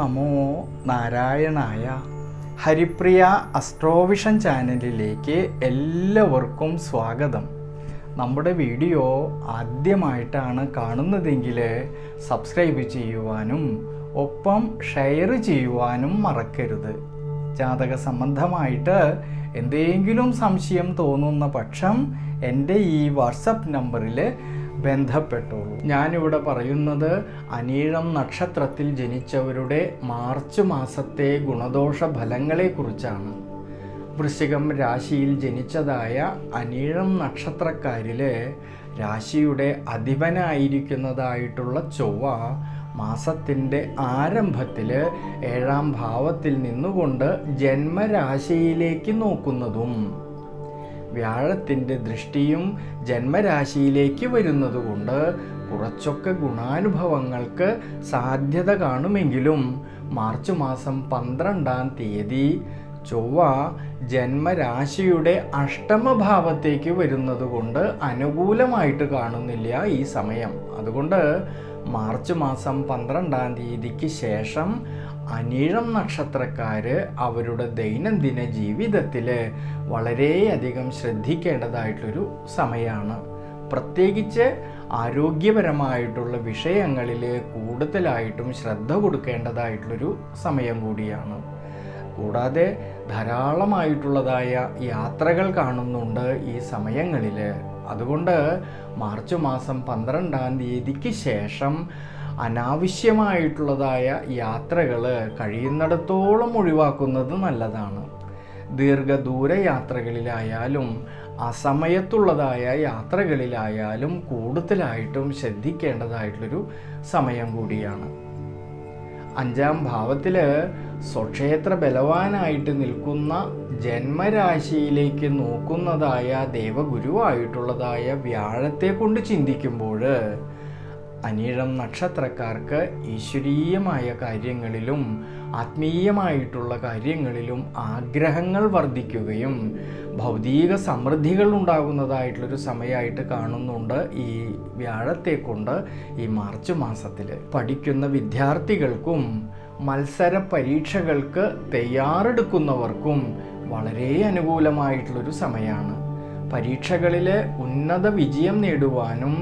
നമോ നാരായണായ. ഹരിപ്രിയ അസ്ട്രോവിഷൻ ചാനലിലേക്ക് എല്ലാവർക്കും സ്വാഗതം. നമ്മുടെ വീഡിയോ ആദ്യമായിട്ടാണ് കാണുന്നതെങ്കിൽ സബ്സ്ക്രൈബ് ചെയ്യുവാനും ഒപ്പം ഷെയർ ചെയ്യുവാനും മറക്കരുത്. ജാതക സംബന്ധമായിട്ട് എന്തെങ്കിലും സംശയം തോന്നുന്ന പക്ഷം എന്റെ ഈ വാട്സപ്പ് നമ്പറിൽ ബന്ധപ്പെട്ടോളൂ ഞാനിവിടെ പറയുന്നത് അനീഴം നക്ഷത്രത്തിൽ ജനിച്ചവരുടെ മാർച്ച് മാസത്തെ ഗുണദോഷ ഫലങ്ങളെക്കുറിച്ചാണ്. വൃശ്ചികം രാശിയിൽ ജനിച്ചതായ അനീഴം നക്ഷത്രക്കാരിലെ രാശിയുടെ അധിപനായിരിക്കുന്നതായിട്ടുള്ള ചൊവ്വ മാസത്തിന്റെ ആരംഭത്തിൽ ഏഴാം ഭാവത്തിൽ നിന്നുകൊണ്ട് ജന്മരാശിയിലേക്ക് നോക്കുന്നതും വ്യാഴത്തിന്റെ ദൃഷ്ടിയും ജന്മരാശിയിലേക്ക് വരുന്നതുകൊണ്ട് കുറച്ചൊക്കെ ഗുണാനുഭവങ്ങൾക്ക് സാധ്യത കാണുമെങ്കിലും മാർച്ച് മാസം പന്ത്രണ്ടാം തീയതി ചൊവ്വ ജന്മരാശിയുടെ അഷ്ടമഭാവത്തേക്ക് വരുന്നത് കൊണ്ട് അനുകൂലമായിട്ട് കാണുന്നില്ല ഈ സമയം. അതുകൊണ്ട് മാർച്ച് മാസം പന്ത്രണ്ടാം തീയതിക്ക് ശേഷം അനീഴം നക്ഷത്രക്കാർ അവരുടെ ദൈനംദിന ജീവിതത്തിൽ വളരെയധികം ശ്രദ്ധിക്കേണ്ടതായിട്ടൊരു സമയമാണ് പ്രത്യേകിച്ച് ആരോഗ്യപരമായിട്ടുള്ള വിഷയങ്ങളിൽ കൂടുതലായിട്ടും ശ്രദ്ധ കൊടുക്കേണ്ടതായിട്ടുള്ളൊരു സമയം കൂടിയാണ്. കൂടാതെ ധാരാളമായിട്ടുള്ളതായ യാത്രകൾ കാണുന്നുണ്ട് ഈ സമയങ്ങളിൽ അതുകൊണ്ട് മാർച്ച് മാസം പന്ത്രണ്ടാം തീയതിക്ക് ശേഷം അനാവശ്യമായിട്ടുള്ളതായ യാത്രകൾ കഴിയുന്നിടത്തോളം ഒഴിവാക്കുന്നത് നല്ലതാണ്. ദീർഘദൂര യാത്രകളിലായാലും അസമയത്തുള്ളതായ യാത്രകളിലായാലും കൂടുതലായിട്ടും ശ്രദ്ധിക്കേണ്ടതായിട്ടുള്ളൊരു സമയം കൂടിയാണ്. അഞ്ചാം ഭാവത്തിൽ സ്വക്ഷേത്ര ബലവാനായിട്ട് നിൽക്കുന്ന ജന്മരാശിയിലേക്ക് നോക്കുന്നതായ ദേവഗുരുവായിട്ടുള്ളതായ വ്യാഴത്തെ കൊണ്ട് ചിന്തിക്കുമ്പോൾ അനീഴം നക്ഷത്രക്കാർക്ക് ഈശ്വരീയമായ കാര്യങ്ങളിലും ആത്മീയമായിട്ടുള്ള കാര്യങ്ങളിലും ആഗ്രഹങ്ങൾ വർദ്ധിക്കുകയും ഭൗതിക സമൃദ്ധികൾ ഉണ്ടാകുന്നതായിട്ടുള്ളൊരു സമയമായിട്ട് കാണുന്നുണ്ട് ഈ വ്യാഴത്തെ കൊണ്ട് ഈ മാർച്ച് മാസത്തിൽ പഠിക്കുന്ന വിദ്യാർത്ഥികൾക്കും മത്സര പരീക്ഷകൾക്ക് തയ്യാറെടുക്കുന്നവർക്കും വളരെ അനുകൂലമായിട്ടുള്ളൊരു സമയമാണ്. പരീക്ഷകളിലെ ഉന്നത വിജയം നേടുവാനും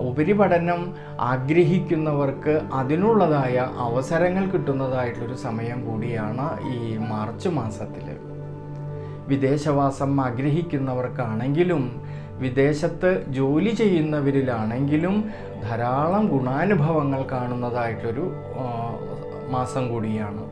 ഉപരിപഠനം ആഗ്രഹിക്കുന്നവർക്ക് അതിനുള്ളതായ അവസരങ്ങൾ കിട്ടുന്നതായിട്ടുള്ളൊരു സമയം കൂടിയാണ് ഈ മാർച്ച് മാസത്തിൽ വിദേശവാസം ആഗ്രഹിക്കുന്നവർക്കാണെങ്കിലും വിദേശത്ത് ജോലി ചെയ്യുന്നവരിലാണെങ്കിലും ധാരാളം ഗുണാനുഭവങ്ങൾ കാണുന്നതായിട്ടൊരു മാസം കൂടിയാണ്.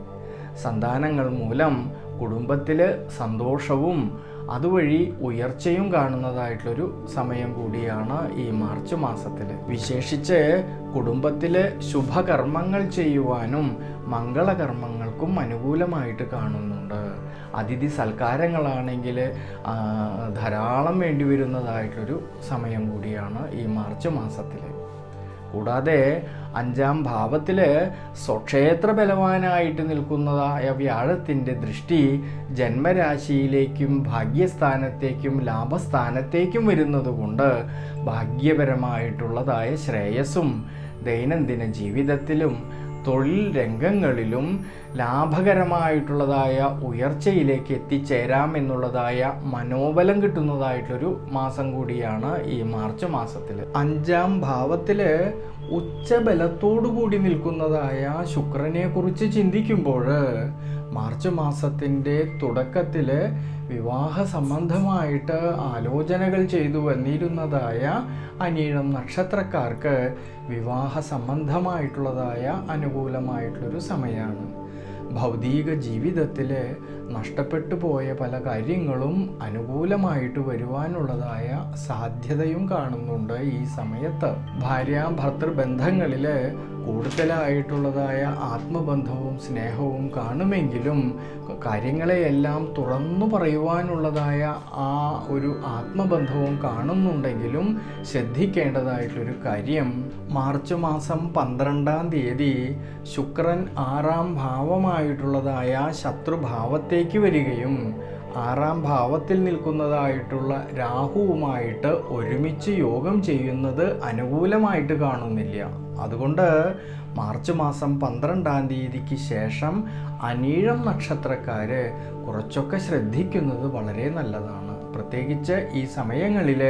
സന്താനങ്ങൾ മൂലം കുടുംബത്തിൽ സന്തോഷവും അതുവഴി ഉയർച്ചയും കാണുന്നതായിട്ടുള്ളൊരു സമയം കൂടിയാണ് ഈ മാർച്ച് മാസത്തിൽ വിശേഷിച്ച് കുടുംബത്തിലെ ശുഭകർമ്മങ്ങൾ ചെയ്യുവാനും മംഗളകർമ്മങ്ങൾക്കും അനുകൂലമായിട്ട് കാണുന്നുണ്ട്. അതിഥി സൽക്കാരങ്ങളാണെങ്കിൽ ധാരാളം വേണ്ടിവരുന്നതായിട്ടൊരു സമയം കൂടിയാണ് ഈ മാർച്ച് മാസത്തിൽ കൂടാതെ അഞ്ചാം ഭാവത്തിൽ സ്വക്ഷേത്ര ബലവാനായിട്ട് നിൽക്കുന്നതായ വ്യാഴത്തിന്റെ ദൃഷ്ടി ജന്മരാശിയിലേക്കും ഭാഗ്യസ്ഥാനത്തേക്കും ലാഭസ്ഥാനത്തേക്കും വരുന്നതുകൊണ്ട് ഭാഗ്യപരമായിട്ടുള്ളതായ ശ്രേയസ്സും ദൈനംദിന ജീവിതത്തിലും തൊഴിൽ രംഗങ്ങളിലും ലാഭകരമായിട്ടുള്ളതായ ഉയർച്ചയിലേക്ക് എത്തിച്ചേരാം എന്നുള്ളതായ മനോബലം കിട്ടുന്നതായിട്ടൊരു മാസം കൂടിയാണ് ഈ മാർച്ച് മാസത്തിൽ അഞ്ചാം ഭാവത്തിൽ ഉച്ചബലത്തോടു കൂടി നിൽക്കുന്നതായ ശുക്രനെ കുറിച്ച് ചിന്തിക്കുമ്പോൾ മാർച്ച് മാസത്തിന്റെ തുടക്കത്തിൽ വിവാഹ സംബന്ധമായിട്ട് ആലോചനകൾ ചെയ്തു വന്നിരുന്നതായ അനീഴം നക്ഷത്രക്കാർക്ക് വിവാഹ സംബന്ധമായിട്ടുള്ളതായ അനുകൂലമായിട്ടുള്ളൊരു സമയമാണ്. ഭൗതിക ജീവിതത്തിൽ നഷ്ടപ്പെട്ടു പോയ പല കാര്യങ്ങളും അനുകൂലമായിട്ട് വരുവാനുള്ളതായ സാധ്യതയും കാണുന്നുണ്ട് ഈ സമയത്ത്. ഭാര്യ ഭർത്തൃ ബന്ധങ്ങളിൽ കൂടുതലായിട്ടുള്ളതായ ആത്മബന്ധവും സ്നേഹവും കാണുമെങ്കിലും കാര്യങ്ങളെയെല്ലാം തുറന്നു പറയുവാനുള്ളതായ ആ ഒരു ആത്മബന്ധവും കാണുന്നുണ്ടെങ്കിലും ശ്രദ്ധിക്കേണ്ടതായിട്ടൊരു കാര്യം. മാർച്ച് മാസം പന്ത്രണ്ടാം തീയതി ശുക്രൻ ആറാം ഭാവമായിട്ടുള്ളതായ ശത്രുഭാവത്തേക്ക് വരികയും ആറാം ഭാവത്തിൽ നിൽക്കുന്നതായിട്ടുള്ള രാഹുവുമായിട്ട് ഒരുമിച്ച് യോഗം ചെയ്യുന്നത് അനുകൂലമായിട്ട് കാണുന്നില്ല. അതുകൊണ്ട് മാർച്ച് മാസം പന്ത്രണ്ടാം തീയതിക്ക് ശേഷം അനീഴം നക്ഷത്രക്കാര് കുറച്ചൊക്കെ ശ്രദ്ധിക്കുന്നത് വളരെ നല്ലതാണ്. പ്രത്യേകിച്ച് ഈ സമയങ്ങളിൽ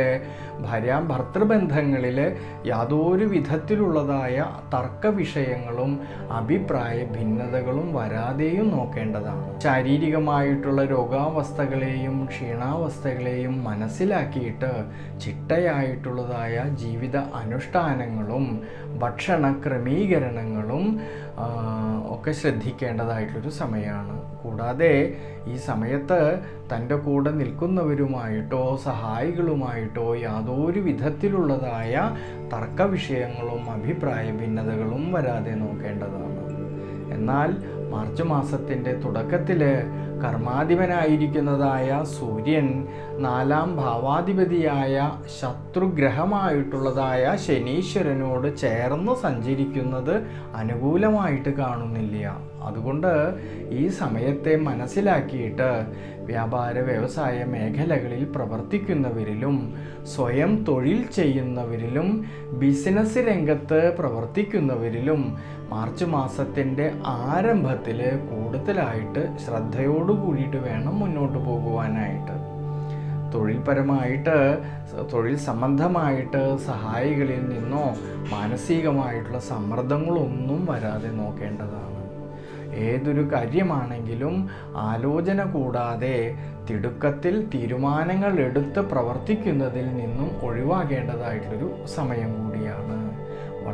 ഭാര്യ ഭർത്തൃബന്ധങ്ങളിൽ യാതൊരു വിധത്തിലുള്ളതായ തർക്ക വിഷയങ്ങളും അഭിപ്രായ ഭിന്നതകളും വരാതെയും നോക്കേണ്ടതാണ്. ശാരീരികമായിട്ടുള്ള രോഗാവസ്ഥകളെയും ക്ഷീണാവസ്ഥകളെയും മനസ്സിലാക്കിയിട്ട് ചിട്ടയായിട്ടുള്ളതായ ജീവിത അനുഷ്ഠാനങ്ങളും ഭക്ഷണ ക്രമീകരണങ്ങളും ഒക്കെ ശ്രദ്ധിക്കേണ്ടതായിട്ടൊരു സമയമാണ്. കൂടാതെ ഈ സമയത്ത് തന്റെ കൂടെ നിൽക്കുന്നവരുമായിട്ടോ സഹായികളുമായിട്ടോ യാതൊരു വിധത്തിലുള്ളതായ തർക്ക വിഷയങ്ങളും അഭിപ്രായ ഭിന്നതകളും വരാതെ നോക്കേണ്ടതാണ്. എന്നാൽ മാർച്ച് മാസത്തിന്റെ തുടക്കത്തിൽ കർമാധിപനായിരിക്കുന്നതായ സൂര്യൻ നാലാം ഭാവാധിപതിയായ ശത്രുഗ്രഹമായിട്ടുള്ളതായ ശനീശ്വരനോട് ചേർന്ന് സഞ്ചരിക്കുന്നത് അനുകൂലമായിട്ട് കാണുന്നില്ല. അതുകൊണ്ട് ഈ സമയത്തെ മനസ്സിലാക്കിയിട്ട് വ്യാപാര വ്യവസായ മേഖലകളിൽ പ്രവർത്തിക്കുന്നവരിലും സ്വയം തൊഴിൽ ചെയ്യുന്നവരിലും ബിസിനസ് രംഗത്ത് പ്രവർത്തിക്കുന്നവരിലും മാർച്ച് മാസത്തിന്റെ ആരംഭത്തിൽ കൂടുതലായിട്ട് ശ്രദ്ധയോടു കൂടിയിട്ട് വേണം മുന്നോട്ട് പോകുവാനായിട്ട്. തൊഴിൽപരമായിട്ട് തൊഴിൽ സംബന്ധമായിട്ട് സഹായികളിൽ നിന്നോ മാനസികമായിട്ടുള്ള സമ്മർദ്ദങ്ങളൊന്നും വരാതെ നോക്കേണ്ടതാണ്. ഏതൊരു കാര്യമാണെങ്കിലും ആലോചന കൂടാതെ തിടുക്കത്തിൽ തീരുമാനങ്ങൾ എടുത്ത് പ്രവർത്തിക്കുന്നതിൽ നിന്നും ഒഴിവാകേണ്ടതായിട്ടൊരു സമയം കൂടിയാണ്.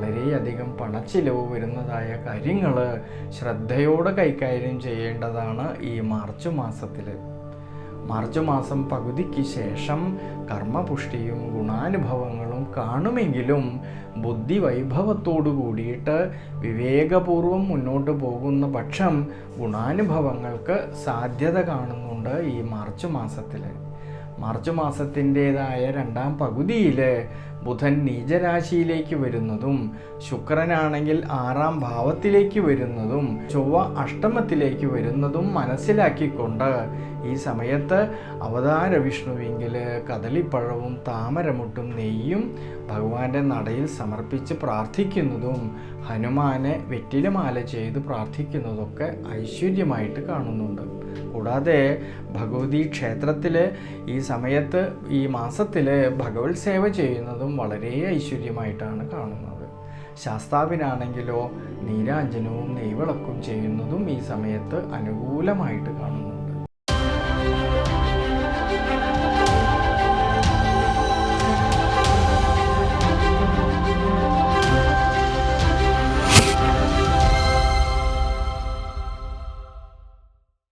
വളരെയധികം പണച്ചിലവ് വരുന്നതായ കാര്യങ്ങൾ ശ്രദ്ധയോടെ കൈകാര്യം ചെയ്യേണ്ടതാണ് ഈ മാർച്ച് മാസത്തിൽ മാർച്ച് മാസം പകുതിക്ക് ശേഷം കർമ്മപുഷ്ടിയും ഗുണാനുഭവങ്ങളും കാണുമെങ്കിലും ബുദ്ധി വൈഭവത്തോടു കൂടിയിട്ട് വിവേകപൂർവം മുന്നോട്ട് പോകുന്ന പക്ഷം ഗുണാനുഭവങ്ങൾക്ക് സാധ്യത കാണുന്നുണ്ട് ഈ മാർച്ച് മാസത്തിൽ മാർച്ച് മാസത്തിന്റെതായ രണ്ടാം പകുതിയിൽ ബുധൻ നീചരാശിയിലേക്ക് വരുന്നതും ശുക്രനാണെങ്കിൽ ആറാം ഭാവത്തിലേക്ക് വരുന്നതും ചൊവ്വ അഷ്ടമത്തിലേക്ക് വരുന്നതും മനസ്സിലാക്കിക്കൊണ്ട് ഈ സമയത്ത് അവതാര വിഷ്ണുവിങ്കിൽ കദളിപ്പഴവും താമരമുട്ടും നെയ്യും ഭഗവാന്റെ നടയിൽ സമർപ്പിച്ച് പ്രാർത്ഥിക്കുന്നതും ഹനുമാനെ വെറ്റിലമാല ചെയ്ത് പ്രാർത്ഥിക്കുന്നതൊക്കെ ഐശ്വര്യമായിട്ട് കാണുന്നുണ്ട്. കൂടാതെ ഭഗവതി ക്ഷേത്രത്തിൽ ഈ സമയത്ത് ഈ മാസത്തിൽ ഭഗവത് സേവ ചെയ്യുന്നതും വളരെ ഐശ്വര്യമായിട്ടാണ് കാണുന്നത്. ശാസ്താവിനാണെങ്കിലോ നീരാഞ്ജനവും നെയ്വിളക്കും ചെയ്യുന്നതും ഈ സമയത്ത് അനുകൂലമായിട്ട് കാണുന്നു